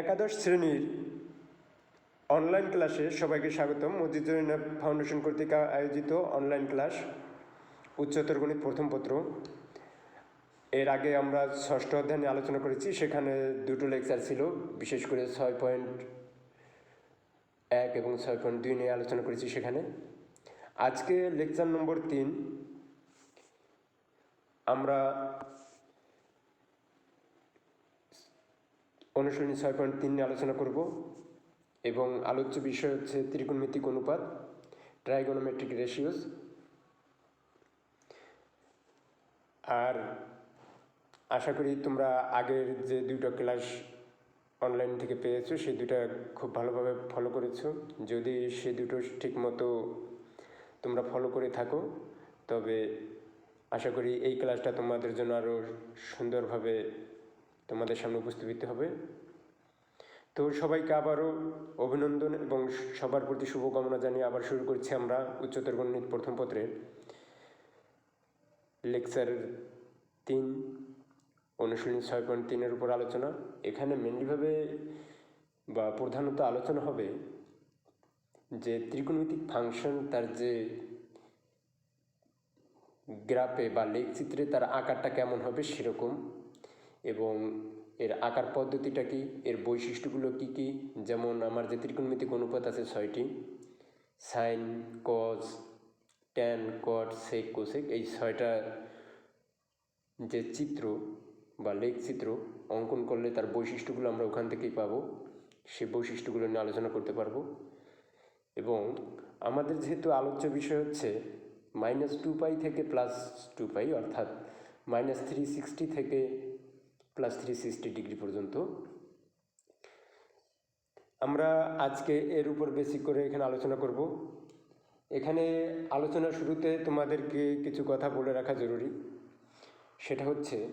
একাদশ শ্রেণির অনলাইন ক্লাসে সবাইকে স্বাগতম। মসজিদুর ফাউন্ডেশন কর্তৃক আয়োজিত অনলাইন ক্লাস উচ্চতর গণিত প্রথম পত্র। এর আগে আমরা ষষ্ঠ অধ্যায় আলোচনা করেছি, সেখানে দুটো লেকচার ছিল, বিশেষ করে ছয় পয়েন্ট এক এবং ছয় পয়েন্ট দুই নিয়ে আলোচনা করেছি সেখানে। আজকে লেকচার নম্বর তিন, আমরা অনুশীলনী ছয় পয়েন্ট তিন নিয়ে আলোচনা করব এবং আলোচ্য বিষয় হচ্ছে ত্রিকোণমিতিক অনুপাত ট্রাইগোনোমেট্রিক রেশিওস আর আশা করি তোমরা আগের যে দুটো ক্লাস অনলাইন থেকে পেয়েছ, সেই দুটো খুব ভালোভাবে ফলো করেছ। যদি সে দুটো ঠিক মতো তোমরা ফলো করে থাকো, তবে আশা করি এই ক্লাসটা তোমাদের জন্য আরও সুন্দরভাবে তোমাদের সামনে উপস্থিত হতে হবে। তো সবাইকে আবারও অভিনন্দন এবং সবার প্রতি শুভকামনা জানিয়ে আবার শুরু করছি আমরা উচ্চতর গণিত প্রথম পত্রের লেকচার তিন, অনুশীলনী ছয় পয়েন্ট তিনের উপর আলোচনা। এখানে মেনলিভাবে বা প্রধানত আলোচনা হবে যে ত্রিকোণমিতিক ফাংশন তার যে গ্রাফে বা লেখচিত্রে তার আকারটা কেমন হবে সেরকম। এবং এর আকার পদ্ধতিটা কি? এর বৈশিষ্ট্যগুলো কি কি? যেমন আমার যে ত্রিকোণমিতিক অনুপাত আছে ছয়টি। Sine cos tan cot sec cosec এই ছয়টা যে চিত্র বা লেখ চিত্র অঙ্কন করলে তার বৈশিষ্ট্যগুলো আমরা ওখান থেকেই পাবো। সে বৈশিষ্ট্যগুলো নিয়ে আলোচনা করতে পারব। এবং আমাদের যেহেতু আলোচ্য বিষয় হচ্ছে মাইনাস টু পাই থেকে প্লাস টু পাই অর্থাৎ মাইনাস থ্রি সিক্সটি থেকে প্লাস থ্রি সিক্সটি ডিগ্রি পর্যন্ত। আমরা আজকে এর উপর বেসিক করে এখানে আলোচনা করব। এখানে আলোচনার শুরুতে তোমাদেরকে কিছু কথা বলে রাখা জরুরি। সেটা হচ্ছে,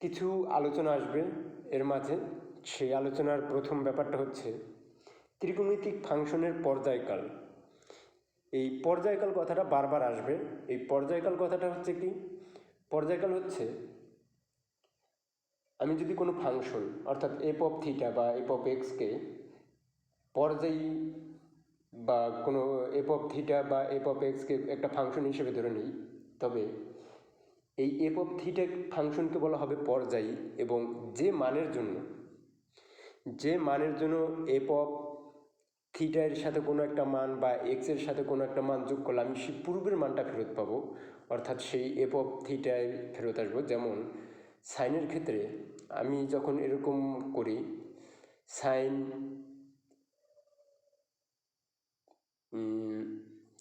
কিছু আলোচনা আসবে এর মাঝে। সেই আলোচনার প্রথম ব্যাপারটা হচ্ছে, ত্রিকোণমিতিক ফাংশনের পর্যায়কাল। এই পর্যায়কাল কথাটা বারবার আসবে। এই পর্যায়কাল কথাটা হচ্ছে কি? পর্যায়কাল হচ্ছে আমি যদি কোনো ফাংশন, অর্থাৎ এপ অফ থিটা বা এপ অফ এক্সকে পর্যায়ী বা কোনো এপ অফ থিটা বা এপ অফ এক্সকে একটা ফাংশন হিসেবে ধরে নিই, তবে এই এপ অফ থিটা ফাংশনকে বলা হবে পর্যায়ী এবং যে মানের জন্য, যে মানের জন্য এপ অফ থিটার সাথে কোনো একটা মান বা এক্সের সাথে কোনো একটা মান যোগ করলে আমি সেই পূর্বের মানটা ফেরত পাবো, অর্থাৎ সেই এপ অফ থিটায় ফেরত আসব। যেমন সাইনের ক্ষেত্রে আমি যখন এরকম করি সাইন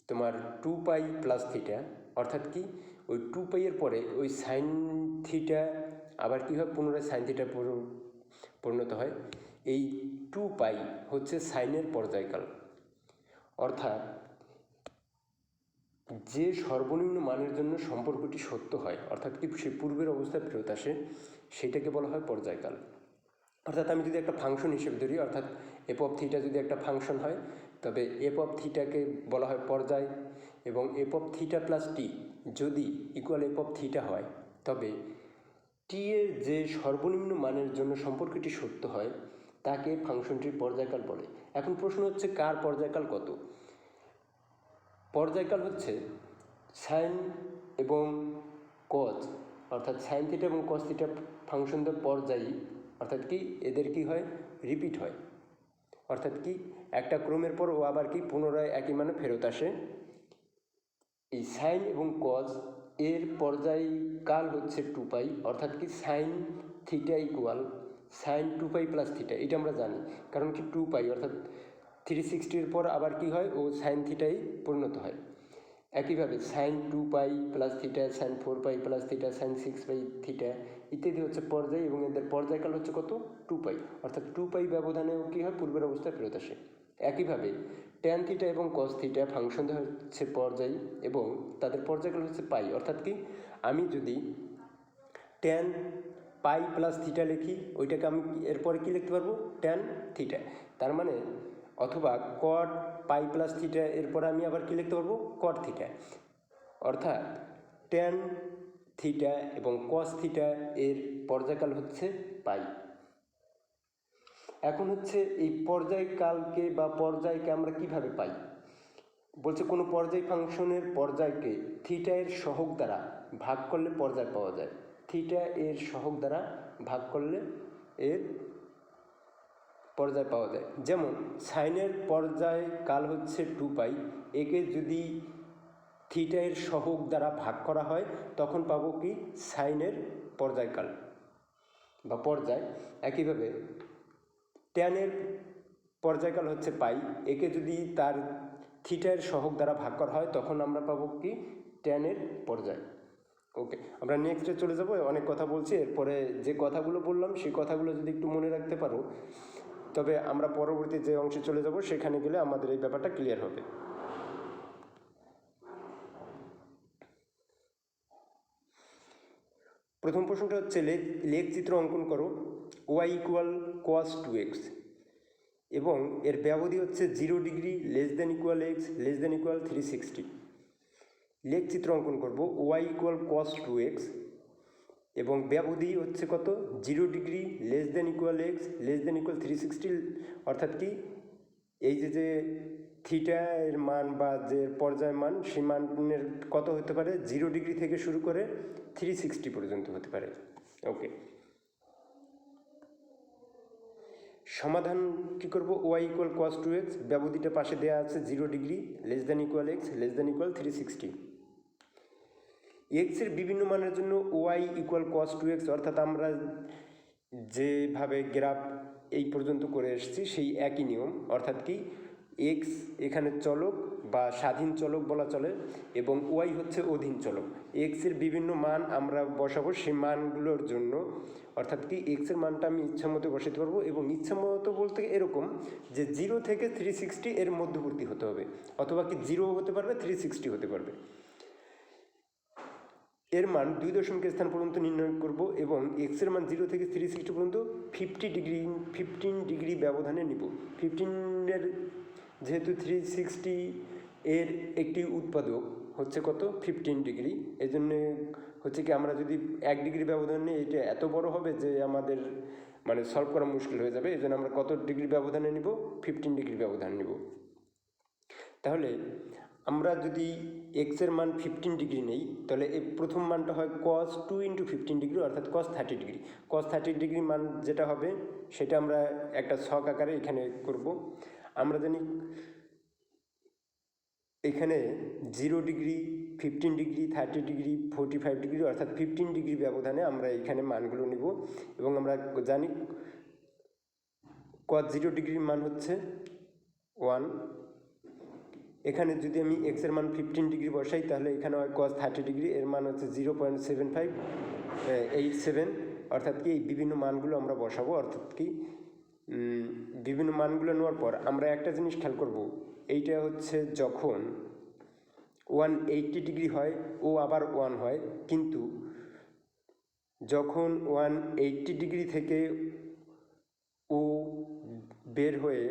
তোমার টু পাই প্লাস থিটা অর্থাৎ কি ওই টু পাইয়ের পরে ওই সাইন থিটা আবার কী হয়? পুনরায় সাইন থিটা পরিণত হয়। এই টু পাই হচ্ছে সাইনের পর্যায়কাল। অর্থাৎ যে সর্বনিম্ন মানের জন্য সম্পর্কটি সত্য হয়, অর্থাৎ কি সে পূর্বের অবস্থায় ফেরত আসে, সেটাকে বলা হয় পর্যায়কাল। অর্থাৎ আমি যদি একটা ফাংশন হিসেবে ধরি, অর্থাৎ এপ অফ থিটা যদি একটা ফাংশন হয়, তবে এপ অফ থিটাকে বলা হয় পর্যায়, এবং f of theta plus T যদি ইকুয়াল এপ অফ থিটা হয়, তবে টি এর যে সর্বনিম্ন মানের জন্য সম্পর্কটি সত্য হয়, তাকে ফাংশনটির পর্যায়কাল বলে। এখন প্রশ্ন হচ্ছে, কার পর্যায়কাল কত? পর্যায়কাল হচ্ছে সাইন এবং কজ অর্থাৎ সাইন থিটা এবং কজ থিটা ফাংশনদের পর্যায়ী অর্থাৎ কি এদের কি হয়? রিপিট হয়। অর্থাৎ কি একটা ক্রমের পর ও আবার কি পুনরায় একই মানে ফেরত আসে। এই সাইন এবং কজ এর পর্যায়কাল হচ্ছে টু পাই অর্থাৎ কি sine theta equal sine two pi plus theta এটা আমরা জানি। কারণ কি টু পাই অর্থাৎ থ্রি সিক্সটির পর আবার কি হয়? ও সাইন থিটাই পরিণত হয়। একইভাবে sine two pi plus theta sine four pi plus theta sine six pi theta ইত্যাদি হচ্ছে পর্যায় এবং এদের পর্যায়কাল হচ্ছে কত? টু পাই অর্থাৎ টু পাই ব্যবধানেও কী হয়? পূর্বের অবস্থায় ফেরত আসে। একইভাবে ট্যান থিটা এবং কস থিটা ফাংশন হচ্ছে পর্যায় এবং তাদের পর্যায়কাল হচ্ছে পাই অর্থাৎ কি? আমি যদি ট্যান পাই প্লাস থিটা লিখি, ওইটাকে আমি এরপরে কী লিখতে পারব? ট্যান থিটা তার মানে অথবা কট পাই প্লাস থিটা এরপরে আমি আবার কী লিখতে পারব? কট থিটা অর্থাৎ ট্যান থিটা এবং কস থিটা এর পর্যায়কাল হচ্ছে পাই এখন হচ্ছে এই পর্যায়কালকে বা পর্যায়কে আমরা কীভাবে পাই? বলছে কোনো পর্যায় ফাংশনের পর্যায়কে থিটা এর সহগ দ্বারা ভাগ করলে পর্যায় পাওয়া যায়। থিটা এর সহগ দ্বারা ভাগ করলে এর পর্যায় পাওয়া যায়। যেমন, সাইনের পর্যায় কাল হচ্ছে টু পাই, একে যদি থিটা এর সহগ দ্বারা ভাগ করা হয়, তখন পাবো কি? সাইনের পর্যায়কাল বা পর্যায়। একইভাবে ট্যানের পর্যায়কাল হচ্ছে পাই, একে যদি তার থিটার সহগ দ্বারা ভাগ করা হয়, তখন আমরা পাবো কি? ট্যানের পর্যায়। ওকে, আমরা নেক্সটে চলে যাব, অনেক কথা বলছি, এরপরে যে কথাগুলো বললাম সেই কথাগুলো যদি একটু মনে রাখতে পারো তবে আমরা পরবর্তী যে অংশে চলে যাব, সেখানে গেলে আমাদের এই ব্যাপারটা ক্লিয়ার হবে। প্রথম প্রশ্নটা হচ্ছে লেখ চিত্র অঙ্কন করো y equal cos two x এবং এর ব্যবধি হচ্ছে zero degree less than equal x less than equal three sixty লেখ চিত্র অঙ্কন করব y equal cos two x এবং ব্যবধি হচ্ছে কত? Zero degree less than equal x less than equal three sixty অর্থাৎ কি? এই যে যে থিটা মান বা যে পর্যায় মান, সেই মানের কত হতে পারে? জিরো ডিগ্রি থেকে শুরু করে থ্রি সিক্সটি পর্যন্ত হতে পারে। ওকে সমাধান কী করব? Y equal cos two x ব্যবধিটা পাশে দেওয়া আছে zero degree less than equal x less than equal three sixty এক্সের বিভিন্ন মানের জন্য y equal cos two x অর্থাৎ আমরা যেভাবে গ্রাফ এই পর্যন্ত করে এসেছি, সেই একই নিয়ম। অর্থাৎ কি? এক্স এখানে চলক বা স্বাধীন চলক বলা চলে এবং ওয়াই হচ্ছে অধীন চলক। এক্সের বিভিন্ন মান আমরা বসাবো সেই মানগুলোর জন্য। অর্থাৎ কি? এক্সের মানটা আমি ইচ্ছা মতো বসাতে পারব এবং ইচ্ছা মতো বলতে এরকম যে জিরো থেকে থ্রি সিক্সটি এর মধ্যবর্তী হতে হবে। অথবা কি জিরো হতে পারবে থ্রি সিক্সটি হতে পারবে। এর মান দুই দশমিক স্থান পর্যন্ত নির্ণয় করব এবং এক্সের মান জিরো থেকে থ্রি সিক্সটি পর্যন্ত ফিফটি ডিগ্রি ফিফটিন ডিগ্রি ব্যবধানে নিব। ফিফটিনের যেহেতু থ্রি সিক্সটি এর একটি উৎপাদক হচ্ছে কত? ফিফটিন ডিগ্রি এই জন্যে হচ্ছে কি আমরা যদি এক ডিগ্রি ব্যবধান নিই, এটা এত বড় হবে যে আমাদের মানে সলভ করা মুশকিল হয়ে যাবে। এই জন্য আমরা কত ডিগ্রি ব্যবধানে নিব? ফিফটিন ডিগ্রি ব্যবধান নিব। তাহলে আমরা যদি এক্সের মান ফিফটিন ডিগ্রি নেই, তাহলে এই প্রথম মানটা হয় cos two into fifteen degree অর্থাৎ cos thirty degree cos thirty degree মান যেটা হবে, সেটা আমরা একটা ছক আকারে এখানে করব। আমরা জানি এখানে zero degree fifteen degree thirty degree forty five degree অর্থাৎ ফিফটিন ডিগ্রি ব্যবধানে আমরা এখানে মানগুলো নিব। এবং আমরা জানি কস জিরো ডিগ্রির মান হচ্ছে ওয়ান এখানে যদি আমি এক্সের মান ফিফটিন ডিগ্রি বসাই, তাহলে এখানে হয় কস থার্টি ডিগ্রি এর মান হচ্ছে zero point seven five eight seven অর্থাৎ কি এই বিভিন্ন মানগুলো আমরা বসাবো, অর্থাৎ কি বিভিন্ন মানগুলো নেওয়ার পর আমরা একটা জিনিস খেয়াল করব, এইটা হচ্ছে যখন ওয়ান এইটটি ডিগ্রি হয়, ও আবার ওয়ান হয়, কিন্তু যখন ওয়ান এইটটি ডিগ্রি থেকে ও বের হয়ে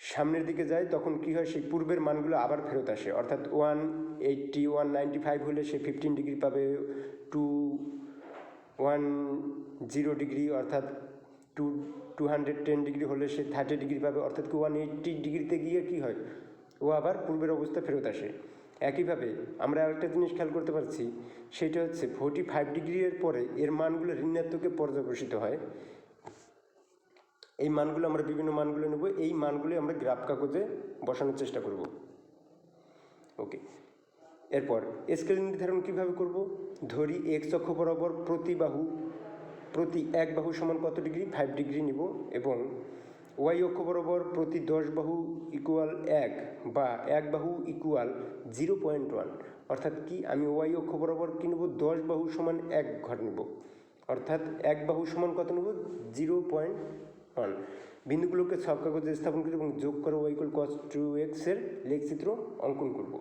সামনের দিকে যায়, তখন কী হয়, সেই পূর্বের মানগুলো আবার ফেরত আসে। অর্থাৎ one eighty, one ninety five হলে সে ফিফটিন ডিগ্রি পাবে, টু ওয়ান জিরো ডিগ্রি, অর্থাৎ two two hundred ten degree হলে সে থার্টি ডিগ্রি পাবে। অর্থাৎ কি ওয়ান এইটটি ডিগ্রিতে গিয়ে কী হয়, ও আবার পূর্বের অবস্থা ফেরত আসে। একইভাবে আমরা আরেকটা জিনিস খেয়াল করতে পারছি, সেটা হচ্ছে ফোর্টি ফাইভ ডিগ্রির পরে এর মানগুলো ঋণাত্মকে পর্যবসিত হয়। এই মানগুলো আমরা বিভিন্ন মানগুলো নেব, এই মানগুলি আমরা গ্রাফ কাগজে বসানোর চেষ্টা করব। ওকে, এরপর স্কেল নির্ধারণ কীভাবে করব? ধরি এক্স অক্ষ বরাবর প্রতি বাহু, প্রতি এক বাহু সমান কত ডিগ্রি? ফাইভ ডিগ্রি নিব এবং ওয়াই অক্ষ বরাবর প্রতি দশ বাহু ইকুয়াল এক বা এক বাহু ইকুয়াল জিরো পয়েন্ট ওয়ান অর্থাৎ কি? আমি ওয়াই অক্ষ বরাবর কী নেব? দশ বাহু সমান এক ঘর নেব। অর্থাৎ এক বাহু সমান কত নেব? জিরো পয়েন্ট ওয়ান বিন্দুগুলোকে সব কাগজে স্থাপন করি এবং যোগ করে ওয়াই ইকুয়াল কস টু এক্সের লেখচিত্র অঙ্কন করব।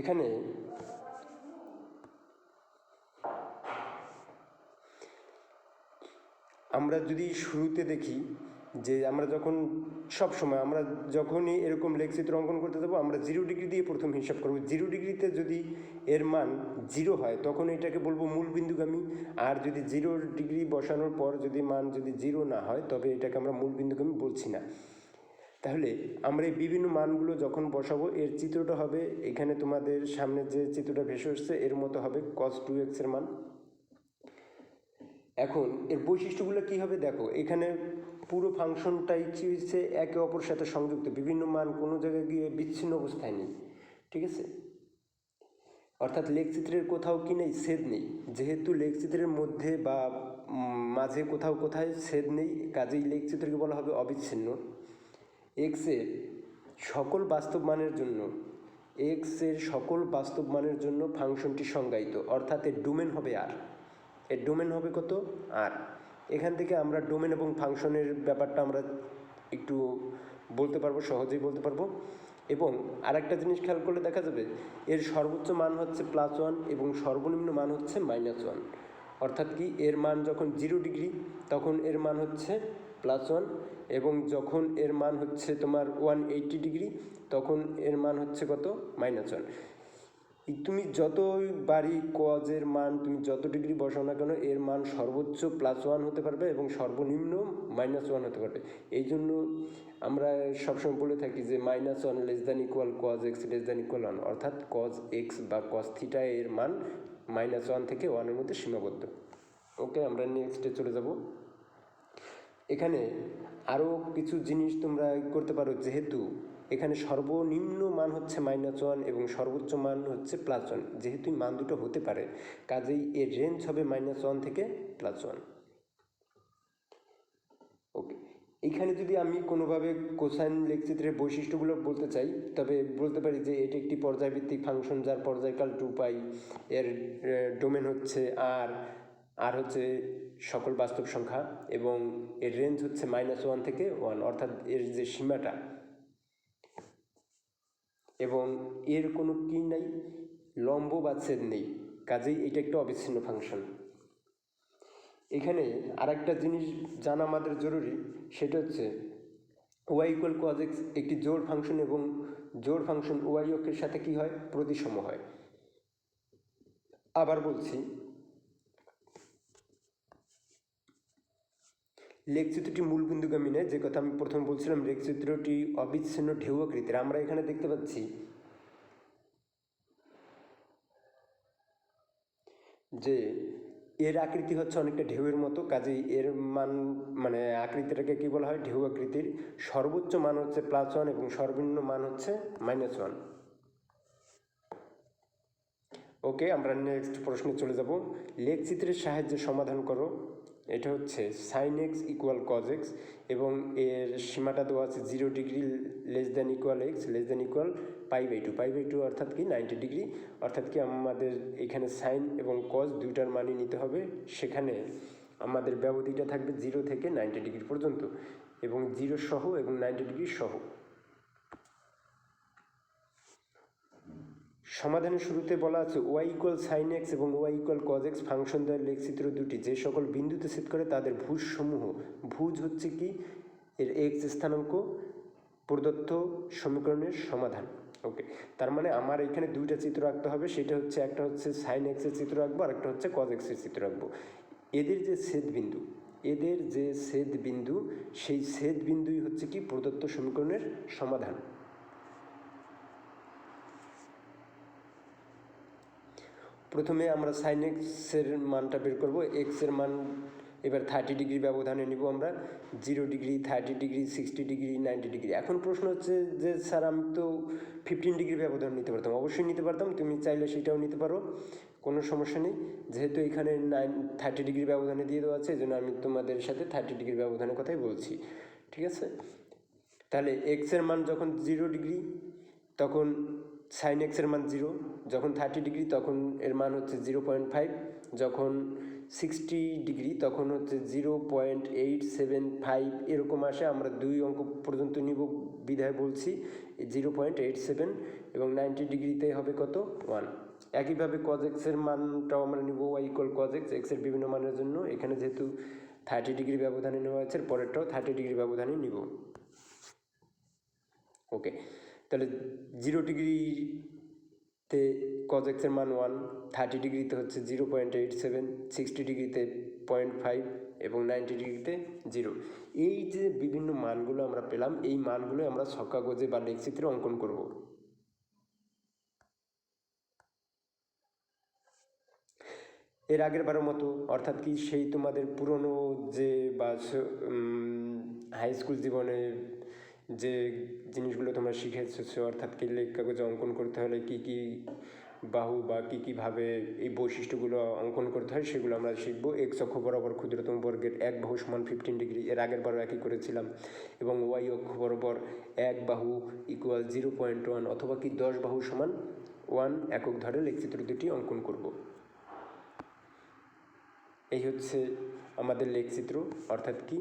এখানে আমরা যদি শুরুতে দেখি যে আমরা যখন সব সময় আমরা যখনই এরকম লেখচিত্র অঙ্কন করতে যাব, আমরা জিরো ডিগ্রি দিয়ে প্রথম হিসাব করব। জিরো ডিগ্রিতে যদি এর মান জিরো হয়, তখন এটাকে বলব মূল বিন্দুগামী। আর যদি জিরো ডিগ্রি বসানোর পর যদি মান যদি জিরো না হয়, তবে এটাকে আমরা মূল বিন্দুগামী বলছি না। তাহলে আমরা এই বিভিন্ন মানগুলো যখন বসাবো, এর চিত্রটা হবে এখানে তোমাদের সামনে যে চিত্রটা ভেসে আসছে এর মতো হবে কস টু এক্সের মান। এখন এর বৈশিষ্ট্যগুলো কী হবে? দেখো, এখানে পুরো ফাংশনটাই হচ্ছে একে অপর সাথে সংযুক্ত, বিভিন্ন মান কোনো জায়গায় গিয়ে বিচ্ছিন্ন অবস্থায় নেই, ঠিক আছে? অর্থাৎ লেখচিত্রের কোথাও কি নেই? ছেদ নেই। যেহেতু লেখচিত্রের মধ্যে বা মাঝে কোথাও কোথায় ছেদ নেই, কাজেই লেখচিত্রকে বলা হবে অবিচ্ছিন্ন। এক্সের সকল বাস্তব মানের জন্য এক্সের সকল বাস্তব মানের জন্য ফাংশনটি সংজ্ঞায়িত। অর্থাৎ এর ডোমেন হবে আর এর ডোমেন হবে কত? আর এখান থেকে আমরা ডোমেন এবং ফাংশনের ব্যাপারটা আমরা একটু বলতে পারব, সহজেই বলতে পারব। এবং আরেকটা জিনিস খেয়াল করলে দেখা যাবে, এর সর্বোচ্চ মান হচ্ছে প্লাস ওয়ান এবং সর্বনিম্ন মান হচ্ছে মাইনাস ওয়ান অর্থাৎ কি, এর মান যখন জিরো ডিগ্রি তখন এর মান হচ্ছে প্লাস ওয়ান এবং যখন এর মান হচ্ছে তোমার ওয়ান এইট্টি ডিগ্রি তখন এর মান হচ্ছে কত? মাইনাস ওয়ান তুমি যতই বাড়ি কজের মান, তুমি যত ডিগ্রি বসাও না কেন, এর মান সর্বোচ্চ প্লাস ওয়ান হতে পারবে এবং সর্বনিম্ন মাইনাস ওয়ান হতে পারবে। এই জন্য আমরা সবসময় বলে থাকি যে minus one less than equal cos x less than equal one অর্থাৎ কজ এক্স বা কজ থিটা এর মান মাইনাস ওয়ান থেকে ওয়ানের মধ্যে সীমাবদ্ধ। ওকে আমরা নেক্সটে চলে যাব। এখানে আরও কিছু জিনিস তোমরা করতে পারো, যেহেতু এখানে সর্বনিম্ন মান হচ্ছে মাইনাস ওয়ান এবং সর্বোচ্চ মান হচ্ছে প্লাস ওয়ান যেহেতু মান দুটো হতে পারে, কাজেই এর রেঞ্জ হবে মাইনাস ওয়ান থেকে প্লাস ওয়ান ওকে এখানে যদি আমি কোনোভাবে কোসাইন লেখচিত্রের বৈশিষ্ট্যগুলো বলতে চাই, তবে বলতে পারি যে এটি একটি পর্যায়ভিত্তিক ফাংশন যার পর্যায়কাল টু পাই এর ডোমেন হচ্ছে আর আর হচ্ছে সকল বাস্তব সংখ্যা এবং এর রেঞ্জ হচ্ছে মাইনাস ওয়ান থেকে ওয়ান অর্থাৎ এর যে সীমাটা এবং এর কোনো কি নাই, লম্ব বা ছেদ নেই, কাজেই এটা একটা অবিচ্ছিন্ন ফাংশন এখানে আরেকটা জিনিস জানা আমাদের জরুরি, সেটা হচ্ছে ওয়াই ইকুয়াল কজ এক্স একটি জোর ফাংশন এবং জোর ফাংশন ওয়াই অক্ষের সাথে কি হয়? প্রতিসম হয়। আবার বলছি লেখচিত্রটি মূল বিন্দুগামী নয়, যে কথা আমি প্রথম বলছিলাম লেখচিত্রটি অবিচ্ছিন্ন ঢেউ আকৃতির। আমরা এখানে দেখতে পাচ্ছি যে এর আকৃতি হচ্ছে অনেকটা ঢেউয়ের মতো, কাজেই এর মান মানে আকৃতিটাকে কী বলা হয়? ঢেউ আকৃতির। সর্বোচ্চ মান হচ্ছে প্লাস ওয়ান এবং সর্বনিম্ন মান হচ্ছে মাইনাস ওয়ান ওকে আমরা নেক্সট প্রশ্নে চলে যাব। লেখচিত্রের সাহায্যে সমাধান করো। এটা হচ্ছে sine x equal cos x এবং এর সীমাটা দেওয়া আছে zero degree less than equal x less than equal pi by two pi by two অর্থাৎ কি? নাইনটি ডিগ্রি অর্থাৎ কি আমাদের এখানে সাইন এবং কজ দুইটার মানই নিতে হবে। সেখানে আমাদের ব্যবধিটা থাকবে জিরো থেকে নাইনটি ডিগ্রি পর্যন্ত এবং জিরো সহ এবং নাইনটি ডিগ্রি সহ। সমাধানের শুরুতে বলা আছে ওয়াই ইকুয়াল সাইন এক্স এবং y equal cos x function দ্বারা লেখচিত্র দুটি। যে সকল বিন্দুতে সেট করে তাদের ভুজ সমূহ ভুজ হচ্ছে কি? এর এক্স স্থানাঙ্ক, প্রদত্ত সমীকরণের সমাধান। ওকে তার মানে আমার এখানে দুইটা চিত্র আঁকতে হবে। সেটা হচ্ছে একটা হচ্ছে সাইন এক্সের চিত্র আঁকবো, আর একটা হচ্ছে কজ এক্সের চিত্র আঁকবো। এদের যে ছেদ বিন্দু, এদের যে ছেদ বিন্দু, সেই ছেদ বিন্দুই হচ্ছে কি? প্রদত্ত সমীকরণের সমাধান। প্রথমে আমরা সাইন এক্সের মানটা বের করব এক্সের মান এবার থার্টি ডিগ্রি ব্যবধানে নিব আমরা zero degree thirty degree sixty degree ninety degree এখন প্রশ্ন হচ্ছে যে, স্যার, আমি তো ফিফটিন ডিগ্রি ব্যবধান নিতে পারতাম। অবশ্যই নিতে পারতাম, তুমি চাইলে সেটাও নিতে পারো, কোনো সমস্যা নেই। যেহেতু এখানে নাইন থার্টি ডিগ্রি ব্যবধানে দিয়ে দেওয়া আছে এই জন্য আমি তোমাদের সাথে থার্টি ডিগ্রি ব্যবধানের কথাই বলছি। ঠিক আছে? তাহলে এক্সের মান যখন জিরো ডিগ্রি তখন সাইন এক্সের মান জিরো যখন থার্টি ডিগ্রি তখন এর মান হচ্ছে জিরো পয়েন্ট ফাইভ যখন সিক্সটি ডিগ্রি তখন হচ্ছে zero point eight seven five এরকম আসে। আমরা দুই অঙ্ক পর্যন্ত নিব বিধায় বলছি জিরো পয়েন্ট এইট সেভেন এবং নাইনটি ডিগ্রিতে হবে কত? ওয়ান একইভাবে কজ এক্সের মানটাও আমরা নিব ওয়াই ইকুয়াল কজ এক্স এক্সের বিভিন্ন মানের জন্য। এখানে যেহেতু থার্টি ডিগ্রি ব্যবধানে নেওয়া হয়েছে, পরেরটাও থার্টি ডিগ্রি ব্যবধানে নিব। ওকে তাহলে জিরো ডিগ্রিতে কজেক্সের মান ওয়ান থার্টি ডিগ্রিতে হচ্ছে zero point eight seven sixty ডিগ্রিতে পয়েন্ট ফাইভ এবং নাইনটি ডিগ্রিতে জিরো এই যে বিভিন্ন মানগুলো আমরা পেলাম, এই মানগুলো আমরা ছক কাগজে বা লেখচিত্রে অঙ্কন করব। এর আগের বারের মতো, অর্থাৎ কি সেই তোমাদের পুরনো যে বা হাই স্কুল জীবনে যে জিনিসগুলো তোমরা শিখেছো অর্থাৎ কি লেখ কাগজে অঙ্কন করতে হলে কি কি বাহু বা কী কীভাবে এই বৈশিষ্ট্যগুলো অঙ্কন করতে হয় সেগুলো আমরা শিখব। এক্স অক্ষ বরাবর ক্ষুদ্রতম বর্গের এক বাহু সমান ফিফটিন ডিগ্রি এর আগের বারও একই করেছিলাম। এবং ওয়াই অক্ষ বরাবর এক বাহু ইকুয়াল জিরো পয়েন্ট ওয়ান অথবা কি দশ বাহু সমান ওয়ান একক ধরে লেখচিত্র দুটি অঙ্কন করব। এই হচ্ছে আমাদের লেখচিত্র অর্থাৎ কি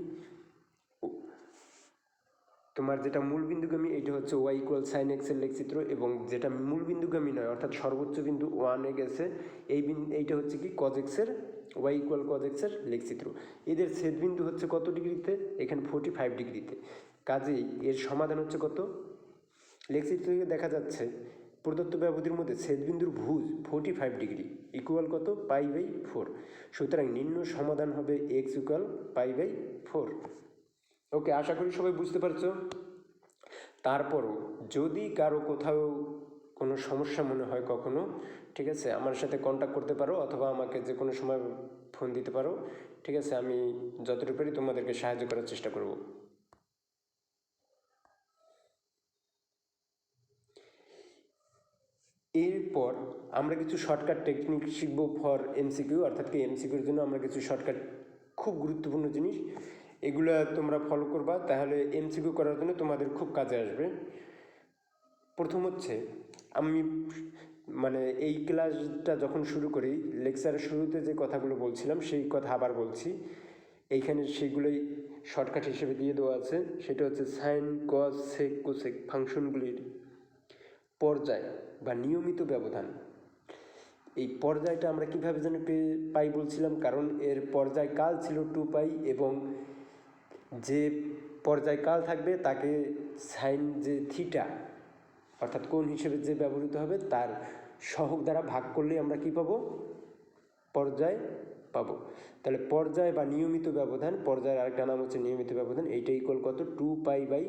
তোমার যেটা মূল বিন্দুগামী এটা হচ্ছে ওয়াই ইকুয়াল সাইন এক্সের লেখচিত্র এবং যেটা মূল বিন্দুগামী নয়, অর্থাৎ সর্বোচ্চ বিন্দু ওয়ানে গেছে, এই বিন্দু এইটা হচ্ছে কি কজেক্সের ওয়াই ইকুয়াল কজেক্সের লেখচিত্র। এদের ছেদ বিন্দু হচ্ছে কত ডিগ্রিতে? এখানে ফোর্টি ফাইভ ডিগ্রিতে। কাজেই এর সমাধান হচ্ছে কত? লেখচিত্র থেকে দেখা যাচ্ছে প্রদত্ত ব্যবধির মধ্যে ছেদবিন্দুর ভুজ ফোর্টি ফাইভ ডিগ্রি ইকুয়াল কত? পাই বাই ফোর সুতরাং নিম্ন সমাধান হবে x equal pi by four okay, আশা করি সবাই বুঝতে পারছ। তারপরও যদি কারও কোথাও কোনো সমস্যা মনে হয় কখনো, ঠিক আছে, আমার সাথে কন্ট্যাক্ট করতে পারো অথবা আমাকে যে কোনো সময় ফোন দিতে পারো, ঠিক আছে, আমি যতটুকু পারি তোমাদেরকে সাহায্য করার চেষ্টা করব। এরপর আমরা কিছু শর্টকাট টেকনিক শিখব ফর এমসিকিউ অর্থাৎ কি এমসিকিউর জন্য আমরা কিছু শর্টকাট খুব গুরুত্বপূর্ণ জিনিস। এগুলো তোমরা ফলো করবা, তাহলে এমসিকিউ করার জন্য তোমাদের খুব কাজে আসবে। প্রথম হচ্ছে, আমি মানে এই ক্লাসটা যখন শুরু করি লেকচারের শুরুতে যে কথাগুলো বলছিলাম, সেই কথা আবার বলছি। এইখানে সেগুলোই শর্টকাট হিসেবে দিয়ে দেওয়া আছে। সেটা হচ্ছে সাইন কস সেক কোসেক ফাংশনগুলির পর্যায় বা নিয়মিত ব্যবধান। এই পর্যায়টা আমরা কীভাবে যেন পাই বলছিলাম, কারণ এর পর্যায় কাল ছিল টু পাই এবং যে পর্যায়কাল থাকবে তাকে সাইন যে থিটা, অর্থাৎ কোন হিসেবে যে ব্যবহৃত হবে তার সহক দ্বারা ভাগ করলে আমরা কি পাবো? পর্যায় পাবো। তাহলে পর্যায় বা নিয়মিত ব্যবধান, পর্যায়ের আরেকটা নাম হচ্ছে নিয়মিত ব্যবধান, এইটা ইকুয়াল কত? টু পাই বাই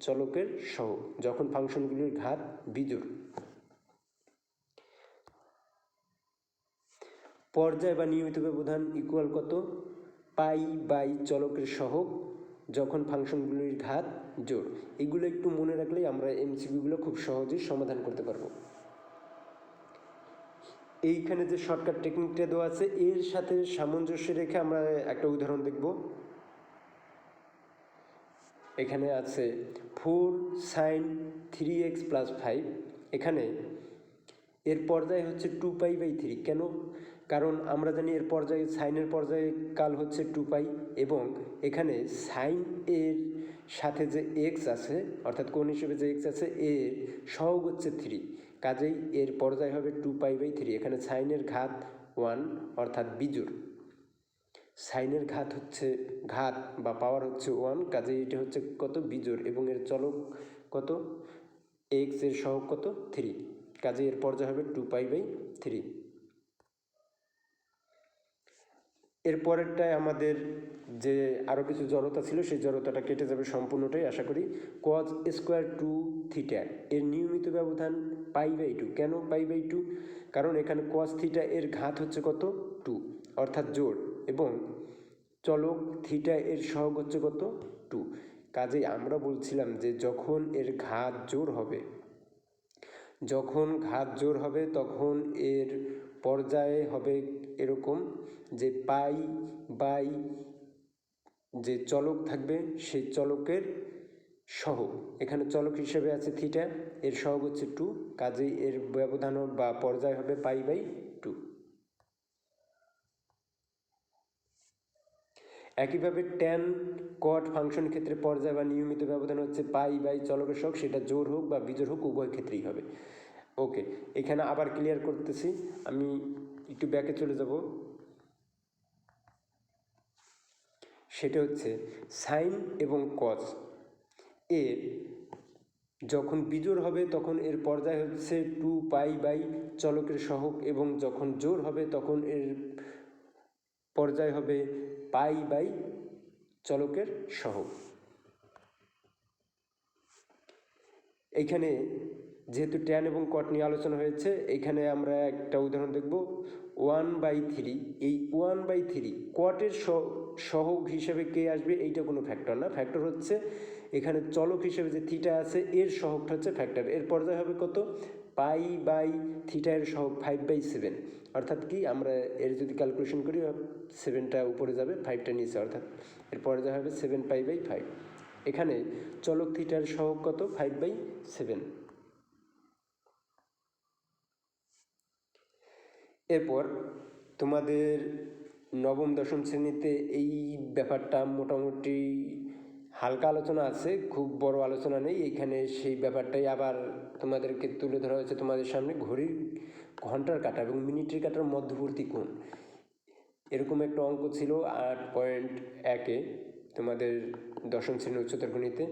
চলকের সহগ, যখন ফাংশনগুলির ঘাত বিজোড়। পর্যায় বা নিয়মিত ব্যবধান ইকুয়াল কত? পাই বাই চলকের সহগ যখন ফাংশনগুলির ঘাত জোড় এগুলো একটু মনে রাখলেই আমরা এমসিকিউগুলো খুব সহজেই সমাধান করতে পারব। এইখানে যে শর্টকাট টেকনিকটা দেওয়া আছে, এর সাথে সামঞ্জস্য রেখে আমরা একটা উদাহরণ দেখব। এখানে আছে four sine three x plus five এখানে এর পর্যায় হচ্ছে টু পাই বাই থ্রি কেন? কারণ আমরা জানি এর পর্যায়ে সাইনের পর্যায়ে কাল হচ্ছে টু পাই এবং এখানে সাইন এর সাথে যে এক্স আছে, অর্থাৎ কোন হিসেবে যে এক্স আছে, এর সহগ হচ্ছে থ্রি কাজেই এর পর্যায় হবে টু পাই বাই থ্রি এখানে সাইনের ঘাত ওয়ান অর্থাৎ বিজোড়। সাইনের ঘাত হচ্ছে, ঘাত বা পাওয়ার হচ্ছে ওয়ান কাজেই এটা হচ্ছে কত? বিজোড়। এবং এর চলক কত? এক্সের সহগ কত? থ্রি কাজে এর পর্যায় হবে টু পাই বাই থ্রি এর পরেরটায় আমাদের যে আরও কিছু জড়তা ছিল, সেই জড়তাটা কেটে যাবে সম্পূর্ণটাই আশা করি। কজ স্কোয়ার টু থিটা এর নিয়মিত ব্যবধান পাই বাই টু কেন পাই বাই টু কারণ এখানে কজ থিটা এর ঘাত হচ্ছে কত? টু অর্থাৎ জোড়। এবং চলক থিটা এর সহগ হচ্ছে কত? টু কাজেই আমরা বলছিলাম যে যখন এর ঘাত জোর হবে, যখন ঘাত জোর হবে, তখন এর পর্যায়ে হবে এরকম যে পাই, বাই যে চলক থাকবে, সেই চলকের সহগ। এখানে চলক হিসেবে আছে থিটা, এর সহগ হচ্ছে টু। কাজেই এর ব্যবধান বা পর্যায় হবে পাই বাই টু। একইভাবে ট্যান কট ফাংশন ক্ষেত্রে পর্যায় বা নিয়মিত ব্যবধান হচ্ছে পাই বাই চলকের সহগ, সেটা জোর হোক বা বিজোর হোক, উভয় ক্ষেত্রেই হবে। ওকে এখানে আবার ক্লিয়ার করতেছি। আমি একটু ব্যাকে চলে যাব। সেটা হচ্ছে সাইন এবং কজ এর যখন বিজোড় হবে, তখন এর পর্যায় হচ্ছে টু পাই বাই চলকের সহগ এবং যখন জোর হবে, তখন এর পর্যায় হবে পাই বাই চলকের সহগ। এইখানে যেহেতু ট্যান এবং কট নিয়ে আলোচনা হয়েছে, এখানে আমরা একটা উদাহরণ দেখব। ওয়ান বাই থ্রি, এই ওয়ান বাই থ্রি কটের সহগ হিসেবে কে আসবে এইটা কোনো ফ্যাক্টর না। ফ্যাক্টর হচ্ছে এখানে চলক হিসেবে যে থিটা আছে, এর সহগটা হচ্ছে ফ্যাক্টর। এর পর্যায়ে হবে কত? পাই বাই থিটা এর সহগ ফাইভ বাই সেভেন। অর্থাৎ কি? আমরা এর যদি ক্যালকুলেশন করি সেভেনটা উপরে যাবে, ফাইভটা নিচে, অর্থাৎ এর পর্যায়ে হবে সেভেন পাই বাই ফাইভ। এখানে চলক থিটার সহগ কত? Five by seven. এরপর তোমাদের নবম, দশম শ্রেণীতে এই ব্যাপারটা মোটামুটি হালকা আলোচনা আছে, খুব বড় আলোচনা নেই। এইখানে সেই ব্যাপারটাই আবার তোমাদেরকে তুলে ধরা হয়েছে তোমাদের সামনে। ঘড়ির ঘণ্টার কাটা এবং মিনিটের কাটার মধ্যবর্তী কোণ। এরকম একটা অঙ্ক ছিল আট পয়েন্ট একে তোমাদের দশম শ্রেণির উচ্চতর গণিতে।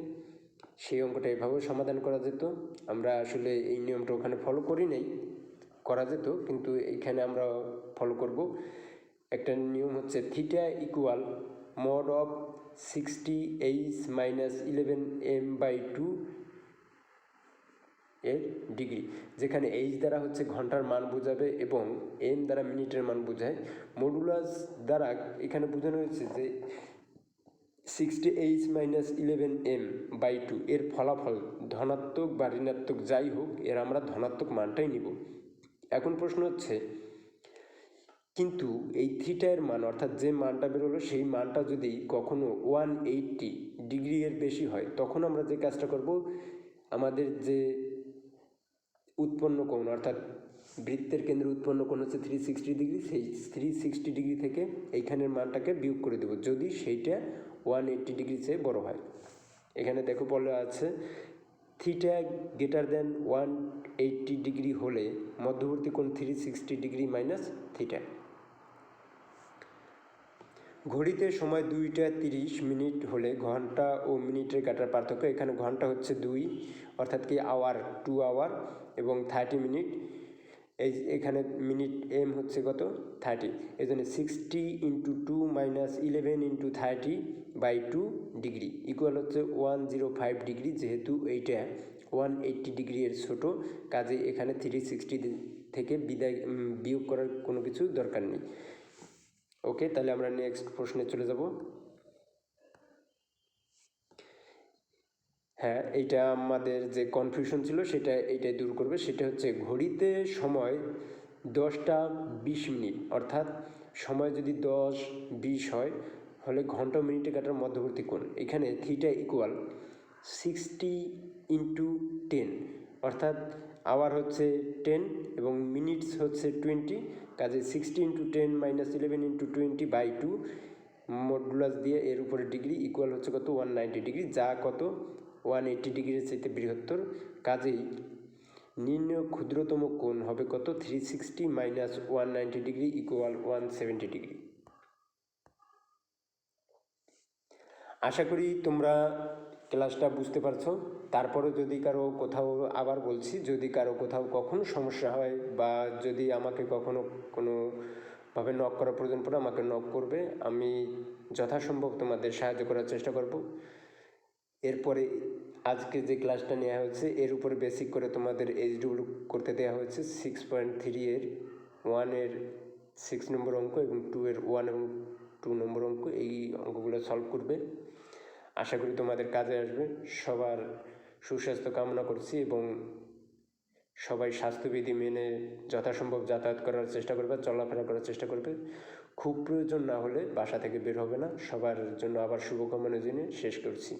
সেই অঙ্কটা এভাবেও সমাধান করা যেত। আমরা আসলে এই নিয়মটা ওখানে ফলো করি নাই। করা যেত, কিন্তু এইখানে আমরা ফলো করব। একটা নিয়ম হচ্ছে theta equal mod of sixty H minus eleven M by two এর ডিগ্রি যেখানে এইচ দ্বারা হচ্ছে ঘণ্টার মান বোঝাবে এবং এম দ্বারা মিনিটের মান বোঝায়। মডুলাস দ্বারা এখানে বোঝানো হয়েছে যে sixty H minus eleven M by two এর ফলাফল ধনাত্মক বা ঋণাত্মক যাই হোক, এর আমরা ধনাত্মক মানটাই নিব। এখন প্রশ্ন হচ্ছে, কিন্তু এই থিটার মান, অর্থাৎ যে মানটা বেরোলো সেই মানটা যদি কখনো ওয়ান এইটটি ডিগ্রি এর বেশি হয়, তখন আমরা যে কাজটা করব, আমাদের যে উৎপন্ন কোণ, অর্থাৎ বৃত্তের কেন্দ্রে উৎপন্ন কোণ হচ্ছে থ্রি সিক্সটি ডিগ্রি সেই থ্রি সিক্সটি ডিগ্রি থেকে এইখানের মানটাকে বিয়োগ করে দেবো, যদি সেইটা ওয়ান এইট্টি ডিগ্রি চেয়ে বড় হয়। এখানে দেখো বলে আছে theta greater than one eighty degree হলে মধ্যবর্তী কোণ three sixty degree minus theta ঘড়িতে সময় দুইটা তিরিশ মিনিট হলে ঘণ্টা ও মিনিটের কাটার পার্থক্য, এখানে ঘণ্টা হচ্ছে দুই, অর্থাৎ কি আওয়ার টু আওয়ার এবং থার্টি মিনিট এই এখানে মিনিট এম হচ্ছে কত? থার্টি এই জন্য sixty into two minus eleven into thirty by two degree equal হচ্ছে ওয়ান জিরো ফাইভ ডিগ্রি যেহেতু এইটা ওয়ান এইট্টি ডিগ্রি এর ছোটো, কাজে এখানে থ্রি সিক্সটি থেকে বিদায় বিয়োগ করার কোনো কিছু দরকার নেই। ওকে তাহলে আমরা নেক্সট প্রশ্নে চলে যাব। হ্যাঁ এইটা আমাদের যে কনফিউশন ছিল সেটা এইটাই দূর করবে। সেটা হচ্ছে ঘড়িতে সময় দশটা বিশ মিনিট। অর্থাৎ সময় যদি দশ বিশ হয় হলে ঘণ্টা মিনিটে কাটার মধ্যবর্তী কোণ। এখানে theta equal sixty into ten অর্থাৎ আওয়ার হচ্ছে টেন এবং মিনিটস হচ্ছে টোয়েন্টি কাজে sixty into ten minus eleven into twenty by two modulus দিয়ে এর উপরে ডিগ্রি ইকুয়াল হচ্ছে কত? ওয়ান নাইনটি ডিগ্রি যা কত? ওয়ান এইট্টি ডিগ্রির চাইতে বৃহত্তর। কাজেই নির্ণয় ক্ষুদ্রতম কোণ হবে কত? Three sixty minus one ninety degree equal one seventy degree. আশা করি তোমরা ক্লাসটা বুঝতে পারছ। তারপরে যদি কারও কোথাও আবার বলছি, যদি কারও কোথাও কখনো সমস্যা হয় বা যদি আমাকে কখনো কোনোভাবে নক করার প্রয়োজন পড়ে, আমাকে নক করবে। আমি যথাসম্ভব তোমাদের সাহায্য করার চেষ্টা করব। এরপরে আজকে যে ক্লাসটা নেওয়া হয়েছে, এর উপরে বেসিক করে তোমাদের এইচ এইচডব্লিউ করতে দেওয়া হয়েছে সিক্স পয়েন্ট থ্রি এর ওয়ানের সিক্স নম্বর অঙ্ক এবং টু এর ওয়ান এবং টু নম্বর অঙ্ক, এই অঙ্কগুলো সলভ করবে। আশা করি তোমাদের কাজে আসবে। সবার সুস্বাস্থ্য কামনা করছি এবং সবাই স্বাস্থ্যবিধি মেনে যথাসম্ভব যাতায়াত করার চেষ্টা করবে, চলাফেরা করার চেষ্টা করবে। খুব প্রয়োজন না হলে বাসা থেকে বের হবে না। সবার জন্য আবার শুভকামনা জেনে শেষ করছি।